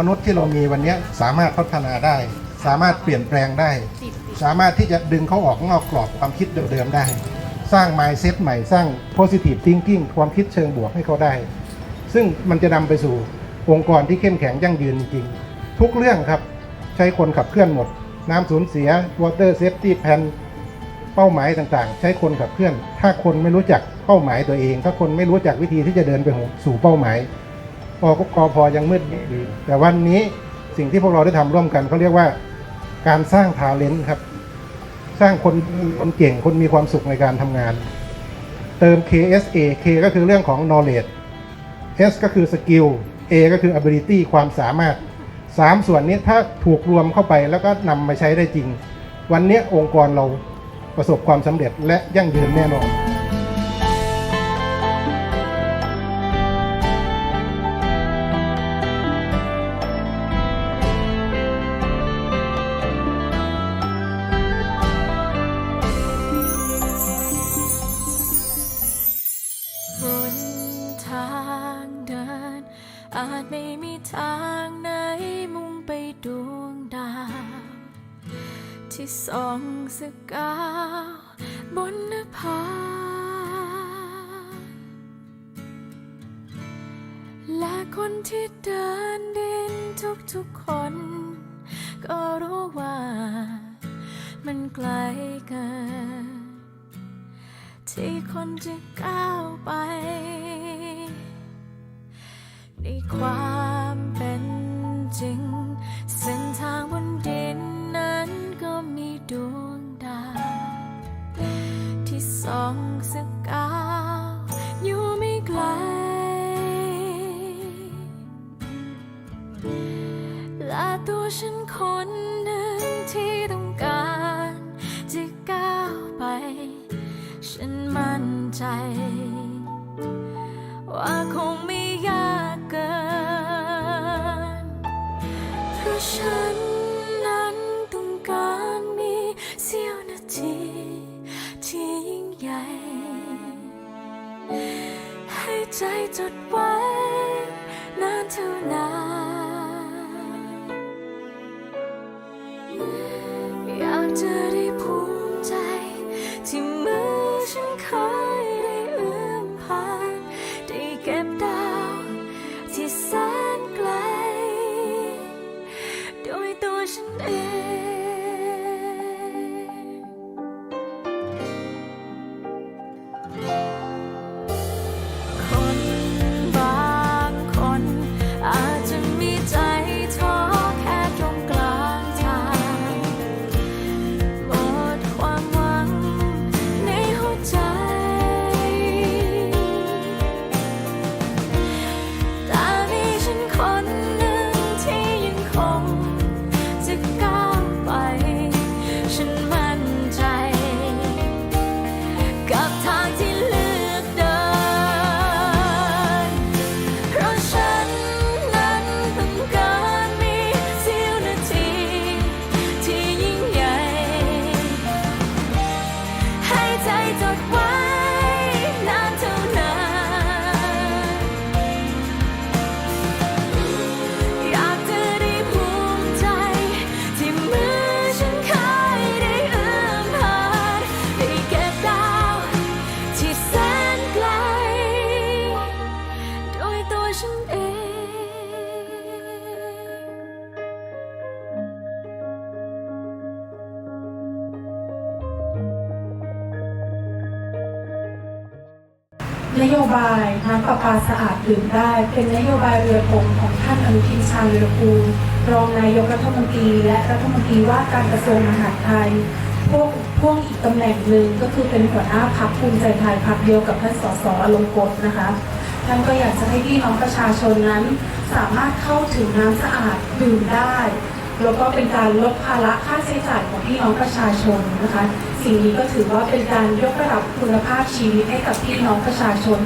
มนุษย์ที่เรามีวันนี้สามารถพัฒนาได้ สามารถเปลี่ยนแปลงได้ สามารถที่จะดึงเขาออกนอกกรอบความคิดเดิมๆได้ สร้าง mindset ใหม่สร้าง positive thinking ความคิดเชิงบวกให้เขาได้ ซึ่งมันจะนำไปสู่องค์กรที่เข้มแข็งยั่งยืนจริงๆทุกเรื่องครับใช้คนขับเคลื่อนหมด น้ำสูญเสีย water safety plan เป้าหมายต่างๆ ใช้คนขับเคลื่อน ถ้าคนไม่รู้จักเป้าหมายตัวเอง ถ้าคนไม่รู้จักวิธีที่จะเดินไปสู่เป้าหมาย ปกกพอยังมืดอยู่ แต่วันนี้สิ่งที่พวกเราได้ทำร่วมกันเขาเรียกว่าการสร้างทาเลนต์ครับ สร้างคนคนเก่งคนมีความสุขในการทำงาน เติม KSA K ก็คือเรื่องของ knowledge S ก็คือ skill A ก็คือ ability ความสามารถ 3 ส่วนนี้ถ้าถูกรวมเข้าไปแล้วก็นำมาใช้ได้จริง วันนี้องค์กรเราประสบความสำเร็จและยั่งยืนแน่นอน ที่สองสกาวบนนภาและคนที่เดินดินทุกๆคน ก็รู้ว่ามันไกลเกินที่คนจะก้าวไปในความ สองสกาอยู่ไม่ไกล และตัวฉันคน ใจจดไว้ นานเท่านานอยากจะได้ภูมิใจ ที่มือฉันเคยได้เอื้อมผ่าน ได้เก็บดาวที่ คน ฉันเองนโยบายน้ำประปาสะอาดดื่มได้ เป็นนโยบายเรือธงของท่านอนุทินชาญวิรกูลรองนายกรัฐมนตรี และรัฐมนตรีว่าการกระทรวงมหาดไทยพวกพวงอีกตำแหน่งหนึ่งก็คือเป็นหัวหน้าพักภูมิใจไทยพักเดียวกับท่านสสอลงกฎนะคะ ท่านก็อยากจะให้พี่น้องประชาชนนั้น สามารถเข้าถึงน้ำสะอาดดื่มได้ แล้วก็เป็นการลดภาระค่าใช้จ่ายของพี่น้องประชาชนนะคะ สิ่งนี้ก็ถือว่าเป็นการยกระดับคุณภาพชีวิตให้กับพี่น้องประชาชน